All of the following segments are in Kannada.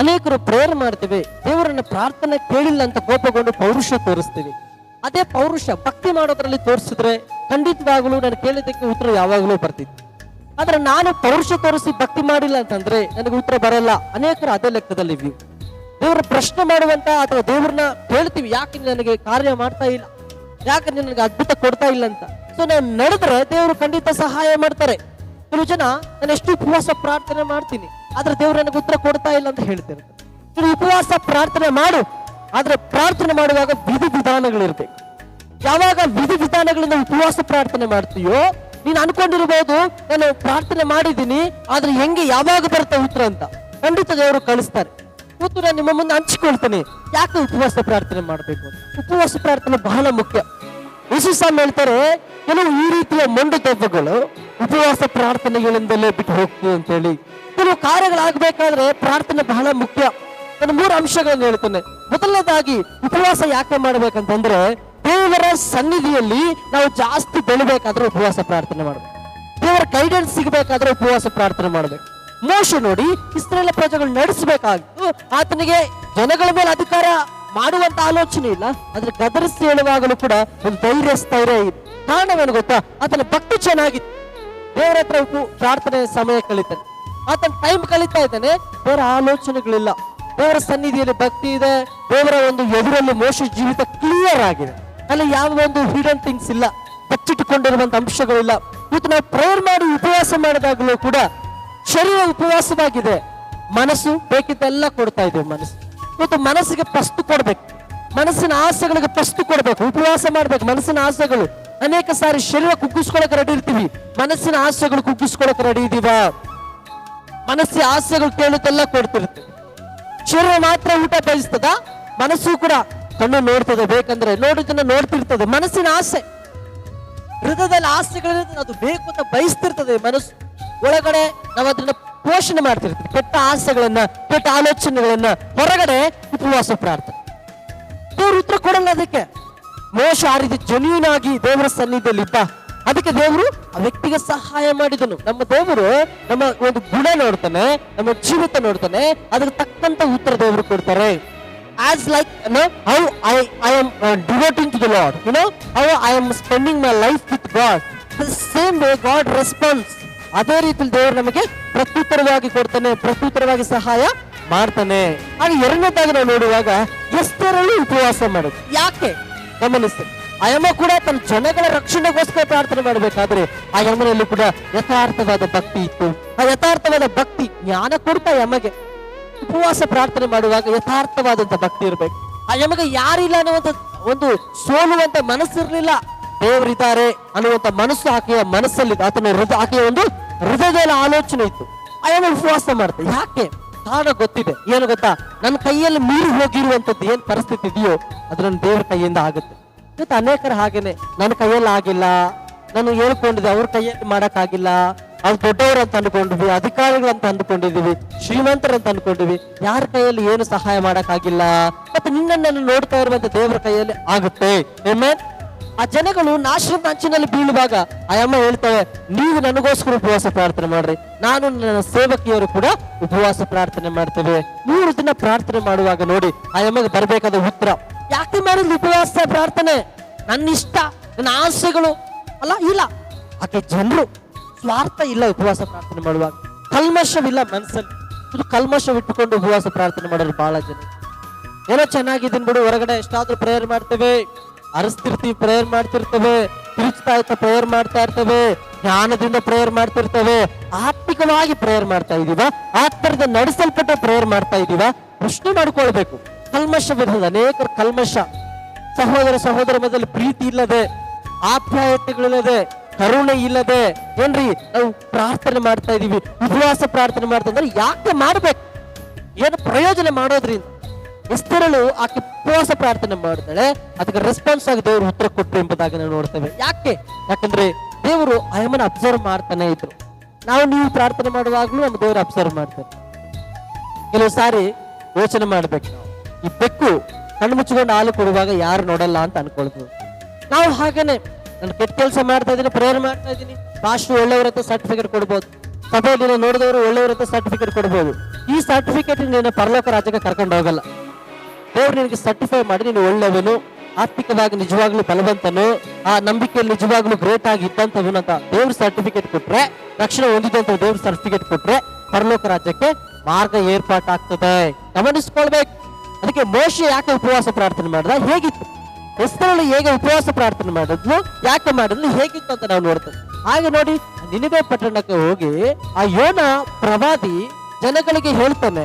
ಅನೇಕರು ಪ್ರೇಯರ್ ಮಾಡ್ತೇವೆ, ದೇವರನ್ನ ಪ್ರಾರ್ಥನೆ ಕೇಳಿಲ್ಲ ಅಂತ ಕೋಪಗೊಂಡು ಪೌರುಷ ತೋರಿಸ್ತೀವಿ. ಅದೇ ಪೌರುಷ ಭಕ್ತಿ ಮಾಡೋದ್ರಲ್ಲಿ ತೋರಿಸಿದ್ರೆ ಖಂಡಿತವಾಗಲೂ ನಾನು ಕೇಳಿದ್ದಕ್ಕೆ ಉತ್ತರ ಯಾವಾಗಲೂ ಬರ್ತಿತ್ತು. ಆದ್ರೆ ನಾನು ಪೌರುಷ ತೋರಿಸಿ ಭಕ್ತಿ ಮಾಡಿಲ್ಲ ಅಂತಂದ್ರೆ ನನಗೆ ಉತ್ತರ ಬರಲ್ಲ. ಅನೇಕರು ಅದೇ ಲೆಕ್ಕದಲ್ಲಿ ದೇವರ ಪ್ರಶ್ನೆ ಮಾಡುವಂತ ಅಥವಾ ದೇವ್ರನ್ನ ಕೇಳ್ತೀವಿ, ಯಾಕೆ ನನಗೆ ಕಾರ್ಯ ಮಾಡ್ತಾ ಇಲ್ಲ? ಯಾಕೆ ನೀನು ನನಗೆ ಅದ್ಭುತ ಕೊಡ್ತಾ ಇಲ್ಲ ಅಂತ? ಸೊ ನಾನು ನಡೆದ್ರೆ ದೇವರು ಖಂಡಿತ ಸಹಾಯ ಮಾಡ್ತಾರೆ. ಕೆಲವು ಜನ ನಾನು ಎಷ್ಟು ಉಪವಾಸ ಪ್ರಾರ್ಥನೆ ಮಾಡ್ತೀನಿ, ಆದ್ರೆ ದೇವ್ರು ನನಗೆ ಉತ್ತರ ಕೊಡ್ತಾ ಇಲ್ಲ ಅಂತ ಹೇಳ್ತೇನೆ. ಉಪವಾಸ ಪ್ರಾರ್ಥನೆ ಮಾಡು, ಆದ್ರೆ ಪ್ರಾರ್ಥನೆ ಮಾಡುವಾಗ ವಿಧಿ ವಿಧಾನಗಳಿರ್ಬೇಕು. ಯಾವಾಗ ವಿಧಿ ವಿಧಾನಗಳಿಂದ ಉಪವಾಸ ಪ್ರಾರ್ಥನೆ ಮಾಡ್ತೀಯೋ, ನೀನು ಅನ್ಕೊಂಡಿರ್ಬೋದು, ನಾನು ಪ್ರಾರ್ಥನೆ ಮಾಡಿದ್ದೀನಿ, ಆದ್ರೆ ಹೆಂಗೆ ಯಾವಾಗ ಬರುತ್ತೆ ಉತ್ತರ ಅಂತ. ಖಂಡಿತ ದೇವರು ಕಳಿಸ್ತಾರೆ. ಕೂತು ನಾನು ನಿಮ್ಮ ಮುಂದೆ ಹಂಚಿಕೊಳ್ತೇನೆ, ಯಾಕೆ ಉಪವಾಸ ಪ್ರಾರ್ಥನೆ ಮಾಡಬೇಕು ಉಪವಾಸ ಪ್ರಾರ್ಥನೆ ಬಹಳ ಮುಖ್ಯ. ಯೇಸುಸ್ವಾಮಿ ಹೇಳ್ತಾರೆ, ಕೆಲವು ಈ ರೀತಿಯ ಮೊಂಡು ದೆವ್ವಗಳು ಉಪವಾಸ ಪ್ರಾರ್ಥನೆಗಳಿಂದಲೇ ಬಿಟ್ಟು ಹೋಗ್ತೀವಿ ಅಂತ ಹೇಳಿ ಕೆಲವು ಕಾರ್ಯಗಳಾಗಬೇಕಾದ್ರೆ ಪ್ರಾರ್ಥನೆ ಬಹಳ ಮುಖ್ಯ. ನಾನು ಮೂರು ಅಂಶಗಳನ್ನು ಹೇಳ್ತೇನೆ. ಮೊದಲನೇದಾಗಿ, ಉಪವಾಸ ಯಾಕೆ ಮಾಡ್ಬೇಕಂತಂದ್ರೆ, ದೇವರ ಸನ್ನಿಧಿಯಲ್ಲಿ ನಾವು ಜಾಸ್ತಿ ಬೆಳಿಬೇಕಾದ್ರೆ ಉಪವಾಸ ಪ್ರಾರ್ಥನೆ ಮಾಡ್ಬೇಕು. ದೇವರ ಗೈಡೆನ್ಸ್ ಸಿಗಬೇಕಾದ್ರೆ ಉಪವಾಸ ಪ್ರಾರ್ಥನೆ ಮಾಡ್ಬೇಕು. ಮೋಶ ನೋಡಿ ಇಸ್ರೇಲ ಪ್ರಜೆಗಳು ನಡೆಸಬೇಕಾಗಿತ್ತು ಆತನಿಗೆ ಜನಗಳ ಮೇಲೆ ಅಧಿಕಾರ ಮಾಡುವಂತ ಆಲೋಚನೆ ಇಲ್ಲ, ಆದ್ರೆ ಗದರಿಸಿ ಹೇಳುವಾಗಲೂ ಕೂಡ ಒಂದು ಧೈರ್ಯ, ಸ್ಥೈರ್ಯ ಇತ್ತು ಕಾರಣವೇನು ಗೊತ್ತಾ? ಆತನ ಭಕ್ತಿ ಚೆನ್ನಾಗಿತ್ತು. ದೇವರ ಹತ್ರ ಪ್ರಾರ್ಥನೆ ಸಮಯ ಕಳೀತಾನೆ. ಆತನ ಟೈಮ್ ಕಳೀತಾ ಇದ್ದಾನೆ, ಬೇರೆ ಆಲೋಚನೆಗಳಿಲ್ಲ. ದೇವರ ಸನ್ನಿಧಿಯಲ್ಲಿ ಭಕ್ತಿ ಇದೆ ದೇವರ ಒಂದು ಎದುರಲ್ಲಿ ಮೋಶ ಜೀವಿತ ಕ್ಲಿಯರ್ ಆಗಿದೆ. ಅಲ್ಲಿ ಯಾವ ಒಂದು ಹಿಡನ್ ಥಿಂಗ್ಸ್ ಇಲ್ಲ ಬಚ್ಚಿಟ್ಟುಕೊಂಡಿರುವಂತ ಅಂಶಗಳಿಲ್ಲ. ಇವತ್ತು ನಾವು ಪ್ರೇಯರ್ ಮಾಡಿ ಉಪವಾಸ ಮಾಡಿದಾಗಲೂ ಕೂಡ ಶರೀರ ಉಪವಾಸವಾಗಿದೆ. ಮನಸ್ಸು ಬೇಕಿದ್ದೆಲ್ಲ ಕೊಡ್ತಾ ಇದೆ ಮನಸ್ಸು. ಇವತ್ತು ಮನಸ್ಸಿಗೆ ಪಸ್ತು ಕೊಡ್ಬೇಕು. ಮನಸ್ಸಿನ ಆಸೆಗಳಿಗೆ ಪಸ್ತು ಕೊಡ್ಬೇಕು. ಉಪವಾಸ ಮಾಡ್ಬೇಕು. ಮನಸ್ಸಿನ ಆಸೆಗಳು ಅನೇಕ ಸಾರಿ ಶರೀರ ಕುಗ್ಗಿಸ್ಕೊಳಕ್ ರೆಡಿ ಇರ್ತೀವಿ. ಮನಸ್ಸಿನ ಆಸೆಗಳು ಕುಗ್ಗಿಸ್ಕೊಳಕ್ ರೆಡಿ ಇದೀವ ಮನಸ್ಸಿನ ಆಸೆಗಳು ಕೇಳುತ್ತೆಲ್ಲ ಕೊಡ್ತಿರುತ್ತೆ. ಶರೀರ ಮಾತ್ರ ಊಟ ಬಯಸ್ತದ? ಮನಸ್ಸು ಕೂಡ ಕಣ್ಣು ನೋಡ್ತದೆ. ಬೇಕಂದ್ರೆ ನೋಡಿದ್ದನ್ನ ನೋಡ್ತಿರ್ತದೆ. ಮನಸ್ಸಿನ ಆಸೆ. ಹೃದಯದಲ್ಲಿ ಆಸೆಗಳಿರ್ತದೆ ಅದು ಬೇಕು ಅಂತ ಬಯಸ್ತಿರ್ತದೆ ಮನಸ್ಸು. ಒಳಗಡೆ ನಾವು ಅದನ್ನ ಪೋಷಣೆ ಮಾಡ್ತಿರ್ತೀವಿ ಕೆಟ್ಟ ಆಸೆಗಳನ್ನ, ಕೆಟ್ಟ ಆಲೋಚನೆಗಳನ್ನ ಹೊರಗಡೆ ಉಪವಾಸ ಪ್ರಾರ್ಥನೆ. ದೇವ್ರು ಉತ್ತರ ಕೊಡಲ್ಲ ಅದಕ್ಕೆ. ಮೋಶ ಆ ರೀತಿ ಜೆನ್ಯೂನ್ ಆಗಿ ದೇವರ ಸನ್ನಿಧಿಯಲ್ಲಿ ಇದ್ದ ಅದಕ್ಕೆ ದೇವರು ಆ ವ್ಯಕ್ತಿಗೆ ಸಹಾಯ ಮಾಡಿದನು. ನಮ್ಮ ದೇವರು ನಮ್ಮ ಒಂದು ಗುಣ ನೋಡ್ತಾನೆ, ನಮ್ಮ ಜೀವಿತ ನೋಡ್ತಾನೆ, ಅದಕ್ಕೆ ತಕ್ಕಂತ ಉತ್ತರ ದೇವರು ಕೊಡ್ತಾರೆ. As like how I I am devoting to the lord you know how I am spending my life with God same way God response ಅದೇ ರೀತಿಲಿ ದೇವರು ನಮಗೆ ಪ್ರತ್ಯುತ್ತರವಾಗಿ ಕೊಡ್ತಾನೆ, ಪ್ರತ್ಯುತ್ತರವಾಗಿ ಸಹಾಯ ಮಾಡ್ತಾನೆ. ಹಾಗೆ ಎರಡನೇದಾಗಿ ನಾವು ನೋಡುವಾಗ ಎಷ್ಟರಲ್ಲಿ ಉಪವಾಸ ಮಾಡೋದು. ಯಾಕೆ? ಗಮನಿಸ್ತೇನೆ ಅಯಮ ಕೂಡ ತನ್ನ ಜನಗಳ ರಕ್ಷಣೆಗೋಸ್ಕರ ಪ್ರಾರ್ಥನೆ ಮಾಡಬೇಕಾದ್ರೆ ಆ ಯಮನಲ್ಲಿ ಕೂಡ ಯಥಾರ್ಥವಾದ ಭಕ್ತಿ ಇತ್ತು. ಆ ಯಥಾರ್ಥವಾದ ಭಕ್ತಿ, ಜ್ಞಾನ ಕೊಡ್ತಾ ಯಮಗೆ. ಉಪವಾಸ ಪ್ರಾರ್ಥನೆ ಮಾಡುವಾಗ ಯಥಾರ್ಥವಾದಂತ ಭಕ್ತಿ ಇರಬೇಕು. ಆ ಯಮಗೆ ಯಾರಿಲ್ಲ ಅನ್ನುವಂತ ಒಂದು ಸೋಲುವಂತ ಮನಸ್ಸಿರ್ಲಿಲ್ಲ. ದೇವರಿದ್ದಾರೆ ಅನ್ನುವಂತ ಮನಸ್ಸು ಆಕೆಯ ಮನಸ್ಸಲ್ಲಿ, ಆತನ ಆಕೆಯ ಒಂದು ಹೃದಯದಲ್ಲಿ ಆಲೋಚನೆ ಇತ್ತು. ಅಯ್ಯನ ಉಪವಾಸ ಮಾಡ್ತೆ. ಯಾಕೆ? ಕಾರಣ ಗೊತ್ತಿದೆ. ಏನು ಗೊತ್ತಾ? ನನ್ನ ಕೈಯಲ್ಲಿ ಮೀರಿ ಹೋಗಿರುವಂತದ್ದು ಏನ್ ಪರಿಸ್ಥಿತಿ ಇದೆಯೋ, ಅದು ನನ್ನ ದೇವರ ಕೈಯಿಂದ ಆಗುತ್ತೆ. ಮತ್ತೆ ಅನೇಕರ ಹಾಗೇನೆ. ನನ್ನ ಕೈಯಲ್ಲಿ ಆಗಿಲ್ಲ. ನಾನು ಹೇಳ್ಕೊಂಡಿದ್ದೆ, ಅವ್ರ ಕೈಯಲ್ಲಿ ಮಾಡಕ್ಕಾಗಿಲ್ಲ. ಅವ್ರು ದೊಡ್ಡವರು ಅಂತ ಅನ್ಕೊಂಡಿದ್ವಿ ಅಧಿಕಾರಿಗಳು ಅಂತ ಅಂದ್ಕೊಂಡಿದೀವಿ, ಶ್ರೀಮಂತರು ಅಂತ ಅನ್ಕೊಂಡಿವಿ ಯಾರ ಕೈಯಲ್ಲಿ ಏನು ಸಹಾಯ ಮಾಡಕ್ಕಾಗಿಲ್ಲ. ಮತ್ತೆ ನಿನ್ನನ್ನು ನೋಡ್ತಾ ಇರುವಂತ ದೇವರ ಕೈಯಲ್ಲಿ ಆಗುತ್ತೆ? ಆ ಜನಗಳು ನಾಶದ ಅಂಚಿನಲ್ಲಿ ಬೀಳುವಾಗ ಆ ಅಮ್ಮ ಹೇಳ್ತಾಳೆ ನೀವು ನನಗೋಸ್ಕರ ಉಪವಾಸ ಪ್ರಾರ್ಥನೆ ಮಾಡ್ರಿ. ನಾನು ನನ್ನ ಸೇವಕಿಯವರು ಕೂಡ ಉಪವಾಸ ಪ್ರಾರ್ಥನೆ ಮಾಡ್ತೇವೆ. ಮೂರು ದಿನ ಪ್ರಾರ್ಥನೆ ಮಾಡುವಾಗ ನೋಡಿ, ಆ ಅಮ್ಮಗೆ ಬರಬೇಕಾದ ಉತ್ತರ, ಯಾಕೆ ಮಾಡಿದ್ರು ಉಪವಾಸ ಪ್ರಾರ್ಥನೆ? ನನ್ನ ಇಷ್ಟ ನನ್ನ ಆಸೆಗಳು. ಅಲ್ಲ, ಇಲ್ಲ. ಆಕೆ ಜನರು, ಸ್ವಾರ್ಥ ಇಲ್ಲ ಉಪವಾಸ ಪ್ರಾರ್ಥನೆ ಮಾಡುವಾಗ. ಕಲ್ಮಶವಿಲ್ಲ ಮನಸ್ಸಲ್ಲಿ ಕಲ್ಮಶ ಇಟ್ಟುಕೊಂಡು ಉಪವಾಸ ಪ್ರಾರ್ಥನೆ ಮಾಡೋರು ಬಹಳ ಜನ. ಏನೋ ಚೆನ್ನಾಗಿದ್ದೀನಿ ಬಿಡು, ಹೊರಗಡೆ ಎಷ್ಟಾದ್ರೂ ಪ್ರೇಯರ್ ಮಾಡ್ತೇವೆ. ಅರಸ್ತಿರ್ತೀವಿ ಪ್ರೇಯರ್ ಮಾಡ್ತಿರ್ತವೆ ತಿರುಚ್ತಾ ಇರ್ತಾ ಪ್ರೇಯರ್ ಮಾಡ್ತಾ ಇರ್ತವೆ, ಜ್ಞಾನದಿಂದ ಪ್ರೇಯರ್ ಮಾಡ್ತಿರ್ತವೆ, ಆತ್ಮಿಕವಾಗಿ ಪ್ರೇಯರ್ ಮಾಡ್ತಾ ಇದೀವ, ಆತ್ಮದಿಂದ ನಡೆಸಲ್ಪಟ್ಟ ಪ್ರೇಯರ್ ಮಾಡ್ತಾ ಇದೀವ, ಪ್ರಶ್ನೆ ಮಾಡ್ಕೊಳ್ಬೇಕು. ಕಲ್ಮಶ ಕಲ್ಮಶವಿರೋದು ಅನೇಕರು ಕಲ್ಮಶ. ಸಹೋದರ ಸಹೋದರ ಮೊದಲು ಪ್ರೀತಿ ಇಲ್ಲದೆ, ಆಪ್ಯಾಯತೆಗಳಿಲ್ಲದೆ, ಕರುಣೆ ಇಲ್ಲದೆ, ಏನ್ರಿ, ನಾವು ಪ್ರಾರ್ಥನೆ ಮಾಡ್ತಾ ಇದೀವಿ, ಉಪವಾಸ ಪ್ರಾರ್ಥನೆ ಮಾಡ್ತಾ ಇದ್ರೆ ಯಾಕೆ ಮಾಡ್ಬೇಕು? ಏನು ಪ್ರಯೋಜನ ಮಾಡೋದ್ರಿಂದ? ಎಷ್ಟರಳು ಆಕೆ ಉಪವಾಸ ಪ್ರಾರ್ಥನೆ ಮಾಡ್ತಾಳೆ ಅದಕ್ಕೆ ರೆಸ್ಪಾನ್ಸ್ ಆಗಿ ದೇವರು ಉತ್ತರ ಕೊಟ್ಟರು ಎಂಬುದಾಗಿ ನಾವು ನೋಡ್ತೇವೆ. ಯಾಕೆ? ಯಾಕಂದ್ರೆ ದೇವರು ಅಯಮನ ಅಬ್ಸರ್ವ್ ಮಾಡ್ತಾನೆ ಇದ್ರು. ನಾವು ನೀವು ಪ್ರಾರ್ಥನೆ ಮಾಡುವಾಗ್ಲೂ ನಮ್ಮ ದೇವರು ಅಬ್ಸರ್ವ್ ಮಾಡ್ತಾರೆ. ಕೆಲವು ಸಾರಿ ಯೋಚನೆ ಮಾಡ್ಬೇಕು ಈ ಬೆಕ್ಕು ಕಣ್ಣು ಮುಚ್ಚಿಕೊಂಡು ಹಾಲು ಕೊಡುವಾಗ ಯಾರು ನೋಡಲ್ಲ ಅಂತ ಅನ್ಕೊಳ್ತೀವಿ. ನಾವು ಹಾಗೇನೆ ನಾನು ಕೆಟ್ಟ ಕೆಲಸ ಮಾಡ್ತಾ ಇದ್ದೀನಿ ಪ್ರೇಯರ್ ಮಾಡ್ತಾ ಇದ್ದೀನಿ. ಭಾಷೆ ಒಳ್ಳೆಯವರ ಹತ್ರ ಸರ್ಟಿಫಿಕೇಟ್ ಕೊಡ್ಬೋದು. ಸಭೆಯಲ್ಲಿ ನೋಡಿದವರು ಒಳ್ಳೆಯವರ ಹತ್ರ ಸರ್ಟಿಫಿಕೇಟ್ ಕೊಡ್ಬೋದು. ಈ ಸರ್ಟಿಫಿಕೇಟ್ ನೀನು ಪರಲೋಕ ರಾಜ್ಯಕ್ಕೆ ಕರ್ಕೊಂಡು ಹೋಗಲ್ಲ. ದೇವ್ರು ನಿನಗೆ ಸರ್ಟಿಫೈ ಮಾಡಿ ನೀನು ಒಳ್ಳೆಯವನು. ಆರ್ಥಿಕವಾಗಿ ನಿಜವಾಗ್ಲೂ ಬಲವಂತನು. ಆ ನಂಬಿಕೆಯಲ್ಲಿ ನಿಜವಾಗ್ಲೂ ಗ್ರೇಟ್ ಆಗಿ ಇದ್ದಂಥವನು ಅಂತ ದೇವ್ರ ಸರ್ಟಿಫಿಕೇಟ್ ಕೊಟ್ರೆ, ರಕ್ಷಣೆ ಹೊಂದಿದಂತ ದೇವ್ರ ಸರ್ಟಿಫಿಕೇಟ್ ಕೊಟ್ರೆ ಪರಲೋಕ ರಾಜ್ಯಕ್ಕೆ ಮಾರ್ಗ ಏರ್ಪಾಟಾಗ್ತದೆ. ಗಮನಿಸ್ಕೊಳ್ಬೇಕು. ಅದಕ್ಕೆ ಮೋಶ ಯಾಕೆ ಉಪವಾಸ ಪ್ರಾರ್ಥನೆ ಮಾಡ್ದ? ಹೇಗಿತ್ತು? ಹೆಸರಲ್ಲಿ ಹೇಗೆ ಉಪವಾಸ ಪ್ರಾರ್ಥನೆ ಮಾಡಿದ್ಲು? ಯಾಕೆ ಮಾಡಿದ್ಲು? ಹೇಗಿತ್ತು ಅಂತ ನಾವು ನೋಡ್ತೇವೆ. ಹಾಗೆ ನೋಡಿ, ನಿನಗೆ ಪಟ್ಟಣಕ್ಕೆ ಹೋಗಿ ಆ ಯೋನ ಪ್ರವಾದಿ ಜನಗಳಿಗೆ ಹೇಳ್ತಾನೆ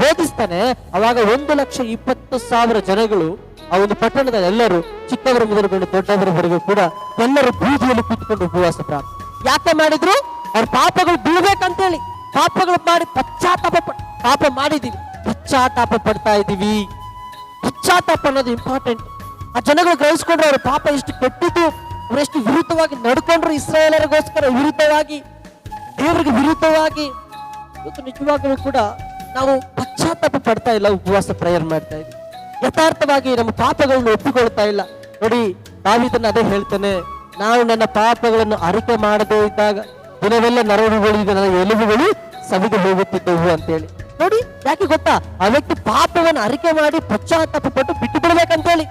ಬೋಧಿಸ್ತಾನೆ, ಅವಾಗ ಒಂದು ಲಕ್ಷ ಇಪ್ಪತ್ತು ಸಾವಿರ ಜನಗಳು ಆ ಒಂದು ಪಟ್ಟಣದ ಎಲ್ಲರೂ ಚಿಕ್ಕವರ ಮೊದಲುಗೊಂಡು ದೊಡ್ಡವರವರೆಗೂ ಕೂಡ ಎಲ್ಲರೂ ಬೀದಿಯಲ್ಲಿ ಕೂತ್ಕೊಂಡು ಉಪವಾಸ ಪ್ರಾರ್ಥ ಯಾಕೆ ಮಾಡಿದ್ರು? ಅವ್ರ ಪಾಪಗಳು ಬೀಳ್ಬೇಕಂತೇಳಿ. ಪಾಪಗಳು ಮಾಡಿ ಪಶ್ಚಾತ್ತಾಪ ಪಾಪ ಮಾಡಿದೀವಿ ಪಶ್ಚಾತ್ತಾಪ ಪಡ್ತಾ ಇದ್ದೀವಿ. ಪಶ್ಚಾತ್ತಾಪ ಅನ್ನೋದು ಇಂಪಾರ್ಟೆಂಟ್ ಆ ಜನಗಳು ಗ್ರಹಿಸ್ಕೊಂಡ್ರೆ ಅವ್ರ ಪಾಪ ಎಷ್ಟು ಕೆಟ್ಟಿದ್ದು. ಅವರೆಷ್ಟು ವಿರುದ್ಧವಾಗಿ ನಡ್ಕೊಂಡ್ರು ಇಸ್ರಾಯೇಲರಿಗೋಸ್ಕರ ವಿರುದ್ಧವಾಗಿ, ದೇವರಿಗೆ ವಿರುದ್ಧವಾಗಿ. ಇವತ್ತು ನಿಜವಾಗಲೂ ಕೂಡ ನಾವು ಪಶ್ಚಾತ್ತಾಪ ಪಡ್ತಾ ಇಲ್ಲ, ಉಪವಾಸ ಪ್ರೇಯರ್ ಮಾಡ್ತಾ ಇದ್ವಿ. ಯಥಾರ್ಥವಾಗಿ ನಮ್ಮ ಪಾಪಗಳನ್ನು ಒಪ್ಪಿಕೊಳ್ತಾ ಇಲ್ಲ. ನೋಡಿ, ನಾವಿದನ್ನ ಅದೇ ಹೇಳ್ತಾನೆ. ನಾನು ನನ್ನ ಪಾಪಗಳನ್ನು ಅರಿಕೆ ಮಾಡದೇ ಇದ್ದಾಗ ದಿನವೆಲ್ಲ ನರಳುಗಳಿದ ನನ್ನ ಎಲುಬುಗಳು ಸವಿದು ಹೋಗುತ್ತಿದ್ದವು ಅಂತೇಳಿ. ನೋಡಿ, ಯಾಕೆ ಗೊತ್ತಾ? ಆ ವ್ಯಕ್ತಿ ಪಾಪವನ್ನು ಅರಿಕೆ ಮಾಡಿ ಪಶ್ಚಾತ್ತಾಪ ಪಟ್ಟು ಬಿಟ್ಟು ಬಿಡ್ಬೇಕಂತೇಳಿ.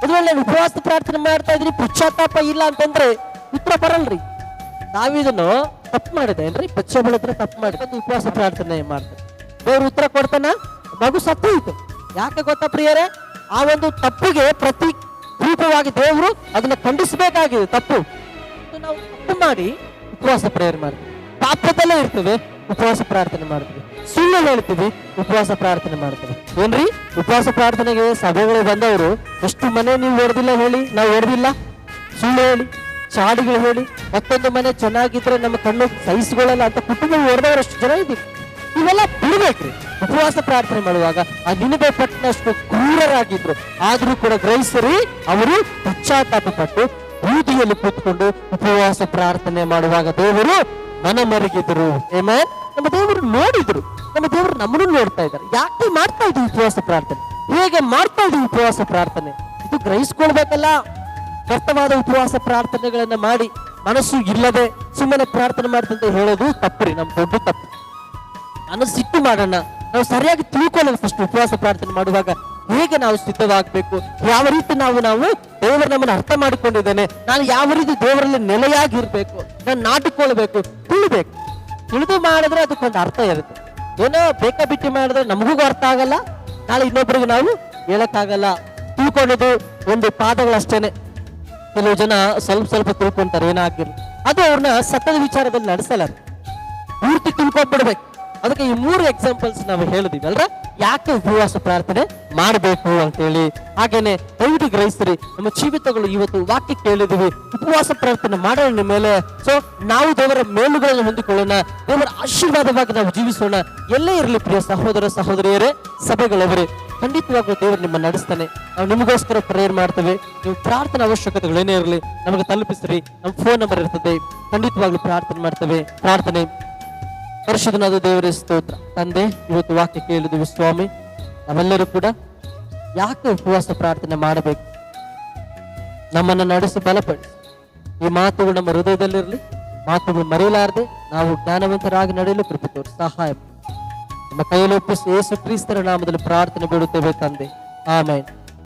ಹೇಳಿ ನಾನು ಉಪವಾಸ ಪ್ರಾರ್ಥನೆ ಮಾಡ್ತಾ ಇದ್ರಿ ಪಶ್ಚಾತ್ತಾಪ ಇಲ್ಲ ಅಂತಂದ್ರೆ ಉತ್ತರ ಬರಲ್ರಿ. ನಾವಿದನ್ನು ತಪ್ಪು ಮಾಡಿದೆ ಏನ್ರಿ ಬಚ್ಚ ಬೆಳೆದ್ರೆ ತಪ್ಪು ಮಾಡಿದೆ. ಉಪವಾಸ ಪ್ರಾರ್ಥನೆ ಮಾಡ್ತಾರೆ ದೇವ್ರ ಉತ್ತರ ಕೊಡ್ತಾನ? ಮಗು ಸತ್ತೋಯ್ತು ಯಾಕೆ ಗೊತ್ತಾ ಪ್ರಿಯರೇ? ಆ ಒಂದು ತಪ್ಪಿಗೆ ಪ್ರತಿ ರೂಪವಾಗಿ ದೇವರು ಅದನ್ನ ಖಂಡಿಸಬೇಕಾಗಿದೆ, ತಪ್ಪು. ನಾವು ತಪ್ಪು ಮಾಡಿ ಉಪವಾಸ ಪ್ರೇಯರ್ ಮಾಡ್ತೀವಿ. ಪಾಪದಲ್ಲೇ ಇರ್ತೇವೆ ಉಪವಾಸ ಪ್ರಾರ್ಥನೆ ಮಾಡ್ತೀವಿ. ಸುಳ್ಳು ಹೇಳ್ತೀವಿ, ಉಪವಾಸ ಪ್ರಾರ್ಥನೆ ಮಾಡ್ತೀವಿ. ಏನ್ರಿ? ಉಪವಾಸ ಪ್ರಾರ್ಥನೆಗೆ ಸಭೆಗಳು ಬಂದವರು, ಎಷ್ಟು ಮನೆ ನೀವು ಹೊಡೆದಿಲ್ಲ ಹೇಳಿ, ನಾವು ಹೊಡೆದಿಲ್ಲ? ಸುಳ್ಳು ಹೇಳಿ. ಚಾಡಿಗಳು ಹೇಳಿ, ಮತ್ತೊಂದು ಮನೆ ಚೆನ್ನಾಗಿದ್ರೆ ನಮ್ಮ ಕಣ್ಣು ಸಹಿಸಿಕೊಳ್ಳಲ್ಲ ಅಂತ ಕುಟುಂಬ ಹೊಡೆದವರಷ್ಟು ಜನ ಇದ್ದೀವಿ. ಇವೆಲ್ಲ ಬಿಡ್ಬೇಕ್ರಿ. ಉಪವಾಸ ಪ್ರಾರ್ಥನೆ ಮಾಡುವಾಗ ಆ ನಿನಗೆ ಪಟ್ಟನಷ್ಟು ಕ್ರೂರರಾಗಿದ್ರು. ಆದ್ರೂ ಕೂಡ ಗ್ರಹಿಸರಿ, ಅವರು ಪಶ್ಚಾತ್ತಾಪ ಪಟ್ಟು ಬೂದಿಯಲ್ಲಿ ಕೂತ್ಕೊಂಡು ಉಪವಾಸ ಪ್ರಾರ್ಥನೆ ಮಾಡುವಾಗ ದೇವರು ಮನ ಮರಗಿದ್ರು. ನಮ್ಮ ದೇವರು ನೋಡಿದ್ರು. ನಮ್ಮ ದೇವರು ನಮ್ಮನ್ನು ನೋಡ್ತಾ ಇದ್ದಾರೆ. ಯಾಕೆ ಮಾಡ್ತಾ ಇದ್ವಿ ಉಪವಾಸ ಪ್ರಾರ್ಥನೆ? ಹೇಗೆ ಮಾಡ್ತಾ ಇದ್ವಿ ಉಪವಾಸ ಪ್ರಾರ್ಥನೆ? ಇದು ಗ್ರಹಿಸ್ಕೊಳ್ಬೇಕಲ್ಲ. ವ್ಯರ್ಥವಾದ ಉಪವಾಸ ಪ್ರಾರ್ಥನೆಗಳನ್ನ ಮಾಡಿ ಮನಸ್ಸು ಇಲ್ಲದೆ ಸುಮ್ಮನೆ ಪ್ರಾರ್ಥನೆ ಮಾಡ್ತಂತ ಹೇಳೋದು ತಪ್ಪುರಿ, ನಮ್ ದೊಡ್ಡ ತಪ್ಪು. ಮನಸ್ಸು ಸಿಟ್ಟು ಮಾಡೋಣ, ನಾವು ಸರಿಯಾಗಿ ತಿಳ್ಕೊಳ್ಳೋಣ ಫಸ್ಟ್ ಉಪವಾಸ ಪ್ರಾರ್ಥನೆ ಮಾಡುವಾಗ ಹೇಗೆ ನಾವು ಸಿದ್ಧವಾಗಬೇಕು, ಯಾವ ರೀತಿ ನಾವು ನಾವು ದೇವರ ನಮ್ಮನ್ನು ಅರ್ಥ ಮಾಡಿಕೊಂಡಿದ್ದೇನೆ, ನಾನು ಯಾವ ರೀತಿ ದೇವರಲ್ಲಿ ನೆಲೆಯಾಗಿರ್ಬೇಕು, ನಾನು ನಾಟಿಕೊಳ್ಬೇಕು, ತಿಳಿಬೇಕು. ತಿಳಿದು ಮಾಡಿದ್ರೆ ಅದಕ್ಕೊಂದು ಅರ್ಥ ಇರುತ್ತೆ. ಏನೋ ಬೇಕಾ ಬಿಟ್ಟು ಮಾಡಿದ್ರೆ ನಮಗೂ ಅರ್ಥ ಆಗಲ್ಲ, ನಾಳೆ ಇನ್ನೊಬ್ಬರಿಗೆ ನಾವು ಹೇಳಕ್ಕಾಗಲ್ಲ. ತಿಳ್ಕೊಳ್ಳೋದು ಒಂದು ಪಾದಗಳಷ್ಟೇನೆ. ಕೆಲವು ಜನ ಸ್ವಲ್ಪ ಸ್ವಲ್ಪ ತಿಳ್ಕೊಂತಾರೆ ಏನಾಗಿರ್ ಅದು ಅವ್ರನ್ನ ಸತ್ಯದ ವಿಚಾರದಲ್ಲಿ ನಡೆಸಲ್ಲ. ಪೂರ್ತಿ ತಿಳ್ಕೊಂಡ್ಬಿಡ್ಬೇಕು ಅದಕ್ಕೆ ಈ ಮೂರು ಎಕ್ಸಾಂಪಲ್ಸ್ ನಾವು ಹೇಳಿದೀವಿ ಅಲ್ರ ಯಾಕೆ ಉಪವಾಸ ಪ್ರಾರ್ಥನೆ ಮಾಡಬೇಕು ಅಂತೇಳಿ. ಹಾಗೇನೆ ದಯವಿಟ್ಟು ಗ್ರಹಿಸ್ತೀರಿ, ನಮ್ಮ ಜೀವಿತಗಳು ಇವತ್ತು ವಾಕ್ಯ ಕೇಳಿದೀವಿ ಉಪವಾಸ ಪ್ರಾರ್ಥನೆ ಮಾಡೋಣ ಮೇಲೆ. ಸೊ ನಾವು ದೇವರ ಮೇಲುಗಳನ್ನು ಹೊಂದಿಕೊಳ್ಳೋಣ, ದೇವರ ಆಶೀರ್ವಾದವಾಗಿ ನಾವು ಜೀವಿಸೋಣ. ಎಲ್ಲೇ ಇರಲಿ ಪ್ರಿಯ ಸಹೋದರ, ಸಹೋದರಿಯರೇ, ಸಭೆಗಳವರೇ. ಖಂಡಿತವಾಗ್ಲೂ ದೇವರು ನಿಮ್ಮ ನಡೆಸ್ತಾನೆ. ನಾವು ನಿಮಗೋಸ್ಕರ ಪ್ರೇಯರ್ ಮಾಡ್ತೇವೆ. ನೀವು ಪ್ರಾರ್ಥನೆ ಅವಶ್ಯಕತೆಗಳು ಏನೇ ಇರಲಿ, ನಮಗೆ ತಲುಪಿಸ್ರಿ. ನಮ್ಮ ಫೋನ್ ನಂಬರ್ ಇರ್ತದೆ. ಖಂಡಿತವಾಗ್ಲೂ ಪ್ರಾರ್ಥನೆ ಮಾಡ್ತೇವೆ. ಪ್ರಾರ್ಥನೆ. ಪರಿಶುದ್ಧನಾದ ದೇವರ, ಸ್ತೋತ್ರ. ತಂದೆ, ಇವತ್ತು ವಾಕ್ಯ ಕೇಳಿದ್ವಿ ಸ್ವಾಮಿ. ನಾವೆಲ್ಲರೂ ಕೂಡ ಯಾಕೆ ಉಪವಾಸ ಪ್ರಾರ್ಥನೆ ಮಾಡಬೇಕು? ನಮ್ಮನ್ನು ನಡೆಸಿ ಬಲಪಡಿಸಿ. ಈ ಮಾತುಗಳು ನಮ್ಮ ಹೃದಯದಲ್ಲಿರಲಿ ಮಾತುಗಳು ಮರೆಯಲಾರದೆ, ನಾವು ಜ್ಞಾನವಂತರಾಗಿ ನಡೆಯಲು ಕೃಪೆ ಸಹಾಯ. ನಮ್ಮ ಕೈಯಲ್ಲಿ ಒಪ್ಪಿಸಿ ಯೇಸು ಕ್ರಿಸ್ತರ ನಾಮದಲ್ಲಿ ಪ್ರಾರ್ಥನೆ ಬೇಡುತ್ತೇವೆ ತಂದೆ ಆಮೇಲೆ